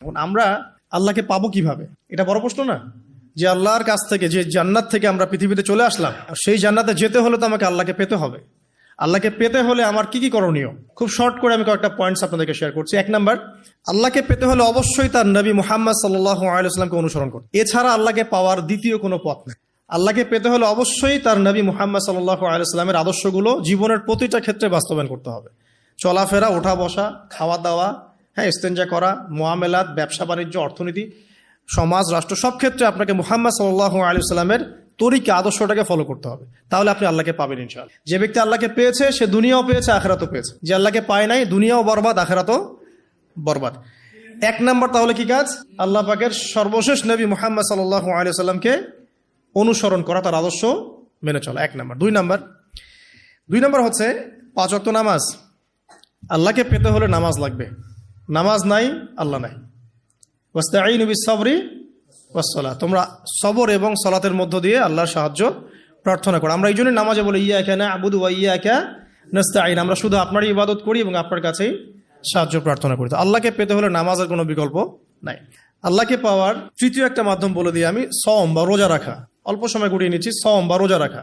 এখন আমরা আল্লাহকে পাবো কীভাবে? এটা বড় প্রশ্ন না? যে আল্লাহর কাছ থেকে, যে জান্নাত থেকে আমরা পৃথিবীতে চলে আসলাম সেই জান্নাতে যেতে হলে তো আমাকে আল্লাহকে পেতে হবে। আল্লাহকে পেতে হলে আমার কি কি করণীয়? খুব শর্ট করে আমি কয়েকটা পয়েন্টস আপনাদেরকে শেয়ার করছি। এক নাম্বার আল্লাহকে পেতে হলে অবশ্যই তার নবী মুহাম্মদ সাল্লাহ আলাইসলামকে অনুসরণ করতে এছাড়া আল্লাহকে পাওয়ার দ্বিতীয় কোনো পথ নেই। আল্লাহকে পেতে হলে অবশ্যই তার নবী মুহাম্মদ সাল্লাহ আলাইস্লামের আদর্শগুলো জীবনের প্রতিটা ক্ষেত্রে বাস্তবায়ন করতে হবে। চলাফেরা ওঠা বসা খাওয়া দাওয়া হ্যাঁ ইস্তেঞ্জা করা মোয়ামেলাত ব্যবসা, বাণিজ্য, অর্থনীতি, সমাজ, রাষ্ট্র, সব ক্ষেত্রে আপনাকে মুহাম্মদ সাল্লাহ আলী সাল্লামের তরিকা, আদর্শটাকে ফলো করতে হবে। তাহলে আপনি আল্লাহকে পাবেন ইনশাল যে ব্যক্তি আল্লাহকে পেয়েছে, সে দুনিয়াও পেয়েছে, আখেরাতও পেয়েছে। যে আল্লাহকে পায় নাই, দুনিয়াও বরবাদ, আখেরাতও বরবাদ। এক নম্বর তাহলে কি কাজ? আল্লাহ পাকের সর্বশেষ নবী মুহাম্মদ সাল্লাহ আলী সাল্লামকে অনুসরণ করা, তার আদর্শ মেনে চলা। এক নম্বর। দুই নম্বর। দুই নম্বর হচ্ছে, পাঁচ অক্ত নামাজ। আল্লাহকে পেতে হলে নামাজ লাগবে। নামাজ নাই, আল্লাহ নাই। ওয়াস্তাঈন বিসবরি ওয়াসলা তোমরা সবর এবং সলাতের মধ্য দিয়ে আল্লাহর সাহায্য প্রার্থনা করো। আমরা এই জন্যই নামাজে বলি ইয়া কেনা আবুদু ওয়া ইয়া কে নাস্তাঈন। আমরা শুধু আপনারই ইবাদত করি এবং আপনার কাছেই সাহায্য প্রার্থনা করি। তো আল্লাহকে পেতে হলে নামাজের কোনো বিকল্প নাই। আল্লাহকে পাওয়ার তৃতীয় একটা মাধ্যম বলে দিই আমি সম বা রোজা রাখা। অল্প সময় গুটিয়ে নিচ্ছি সম বা রোজা রাখা।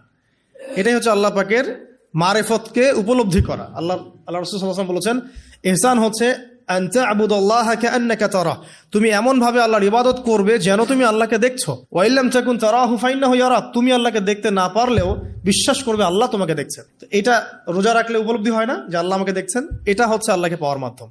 এটাই হচ্ছে আল্লাহ পাকের মারেফতকে উপলব্ধি করা। আল্লাহ আল্লাহ রসুল বলেছেন এহসান হচ্ছে তুমি এমন ভাবে আল্লাহর ইবাদত করবে যেন তুমি আল্লাহকে দেখছ। ওয়াইল্লাম চাকুন তারা হুফাইন্না হইয়ারা তুমি আল্লাহকে দেখতে না পারলেও বিশ্বাস করবে আল্লাহ তোমাকে দেখছেন। এটা রোজা রাখলে উপলব্ধি হয় না যে আল্লাহ আমাকে দেখছেন? এটা হচ্ছে আল্লাহকে পাওয়ার মাধ্যম।